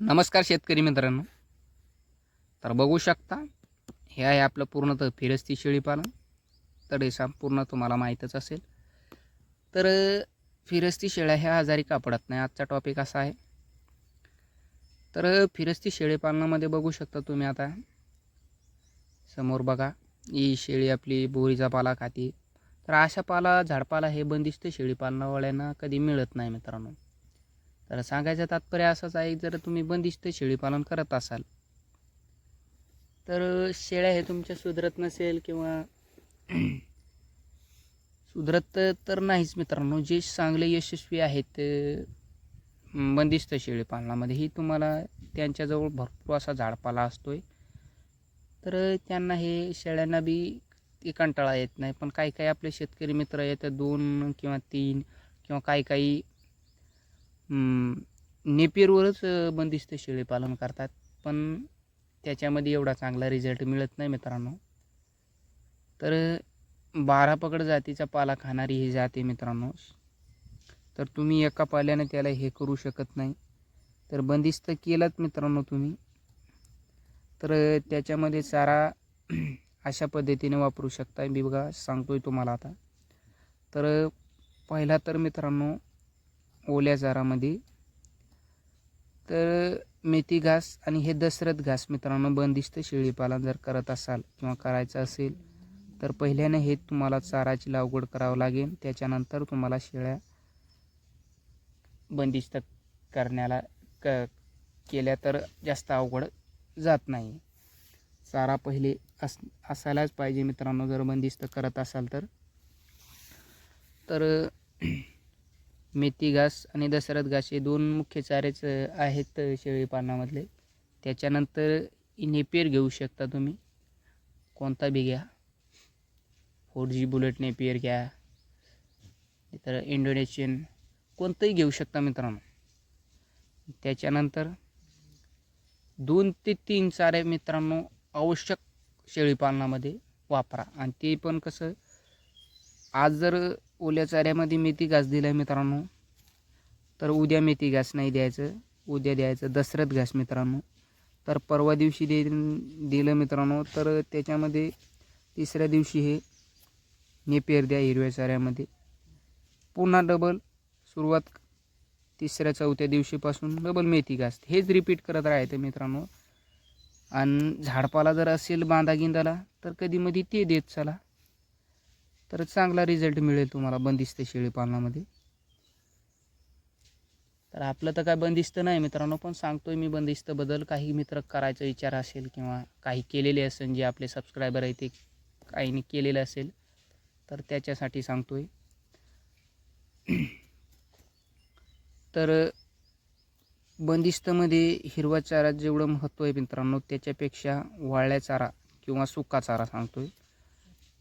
नमस्कार शेतकरी मित्रांनो. तर बघू शकता हे आहे आपलं पूर्णतः फिरस्ती शेळीपालन. तर हे संपूर्ण तुम्हाला माहीतच असेल. तर फिरस्ती शेळ्या ह्या आजारी का पडत नाही. आजचा टॉपिक असा आहे. तर फिरस्ती शेळी पालनामध्ये बघू शकता तुम्ही आता. समोर बघा ही शेळी आपली बोरीचा पाला खाती. तर अशा पाला झाडपाला हे बंदिस्त शेळीपालनावाल्यांना कधी मिळत नाही मित्रांनो. तर सांगायचं तात्पर्य असंच आहे जर तुम्ही बंदिस्त शेळीपालन करत असाल तर शेळ्या हे तुमच्या सुधरत नसेल किंवा सुधरत तर नाहीच मित्रांनो. जे चांगले यशस्वी आहेत बंदिस्त शेळीपालनामध्ये ही तुम्हाला त्यांच्याजवळ भरपूर असा झाडपाला असतो आहे तर त्यांना हे शेळ्यांना बी ते कंटाळा येत नाही. पण काही काही आपले शेतकरी मित्र येतात दोन किंवा तीन किंवा काही काही नेपियरवरच बंदिस्त शेळी पालन करतात. पण त्याच्यामध्ये एवढा चांगला रिझल्ट मिळत नाही मित्रांनो. तर बारा पकड जातीचा पाला खाणारी ही जाते मित्रांनो. तर तुम्ही एका पाल्याने त्याला हे करू शकत नाही. तर बंदिस्त केलात मित्रांनो तुम्ही. तर त्याच्यामध्ये चारा अशा पद्धतीने वापरू शकता मी बघा सांगतोय तुम्हाला आता. तर पहिला तर मित्रांनो ओल्या चारामध्ये तर मेथी घास आणि हे दशरथ घास मित्रांनो बंदिस्त शेळीपालन जर करत असाल किंवा करायचं असेल तर पहिल्याने हे तुम्हाला चाराची लागवड करावं लागेल. त्याच्यानंतर तुम्हाला शेळ्या बंदिस्त करण्याला क केल्या तर जास्त अवघड जात नाही. चारा पहिले अस असायलाच पाहिजे मित्रांनो जर बंदिस्त करत असाल तर. तर मेथी घास आणि दशरथ घास हे दोन मुख्य चारेच आहेत शेळी पालनामधले. त्याच्यानंतर नेपियर घेऊ शकता तुम्ही. कोणता बी घ्या. फोर जी बुलेट नेपियर घ्या. तर इंडोनेशियन कोणतंही घेऊ शकता मित्रांनो. त्याच्यानंतर दोन ते तीन चारे मित्रांनो आवश्यक शेळीपालनामध्ये वापरा. आणि ते पण कसं आज जर ओल्या चाऱ्यामध्ये मेथी घास दिला आहे मित्रांनो. तर उद्या मेथी घास नाही द्यायचं. उद्या द्यायचं दसऱ्यात घास मित्रांनो. तर परवा दिवशी दे दिलं मित्रांनो. तर त्याच्यामध्ये तिसऱ्या दिवशी हे नेपेर द्या हिरव्या चाऱ्यामध्ये. पुन्हा डबल सुरुवात तिसऱ्या चौथ्या दिवशीपासून डबल मेथी घास. हेच रिपीट करत राहायचं मित्रांनो. आणि झाडपाला जर असेल बांधा गिंदाला तर कधीमध्ये ते देत चला. तर चांगला रिझल्ट मिळेल तुम्हाला बंदिस्त शेळी पालनामध्ये. तर आपलं तर काय बंदिस्त नाही मित्रांनो पण सांगतोय मी बंदिस्त बदल. काही मित्र करायचा विचार असेल किंवा काही केलेले असेल जे आपले सबस्क्रायबर आहे ते काहीने केलेलं असेल तर त्याच्यासाठी सांगतोय. तर बंदिस्तमध्ये हिरवा चारा जेवढं महत्त्व आहे मित्रांनो त्याच्यापेक्षा वाळल्या चारा किंवा सुका चारा सांगतोय.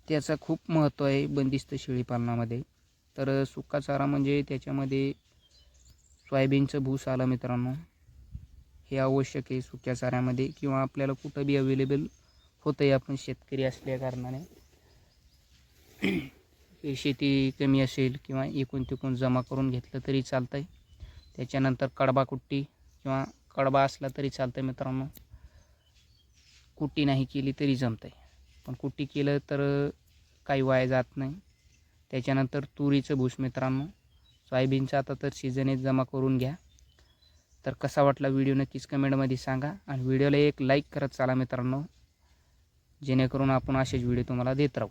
त्याचं खूप महत्त्व आहे बंदिस्त शेळीपालनामध्ये तर सुका चारा म्हणजे त्याच्यामध्ये सोयाबीनचं भूस आलं मित्रांनो. हे आवश्यक आहे सुक्या चाऱ्यामध्ये किंवा आपल्याला कुठं बी अवेलेबल होतं आहे आपण शेतकरी असल्या कारणाने. शेती कमी असेल किंवा एकूण तिकून जमा करून घेतलं तरी चालतं आहे त्याच्यानंतर कडबा कुट्टी किंवा कडबा असला तरी चालतं आहे मित्रांनो. कुट्टी नाही केली तरी जमतं आहे पण कुट्टी केलं तर काही वाया जात नाही. त्याच्यानंतर तुरीचं भूस मित्रांनो सोयाबीनचं आता तर सीझन जमा करून घ्या. तर कसा वाटला व्हिडिओ नक्कीच कमेंटमध्ये सांगा आणि व्हिडिओला एक लाईक करत चाला मित्रांनो जेणेकरून आपण असेच व्हिडिओ तुम्हाला देत राहू.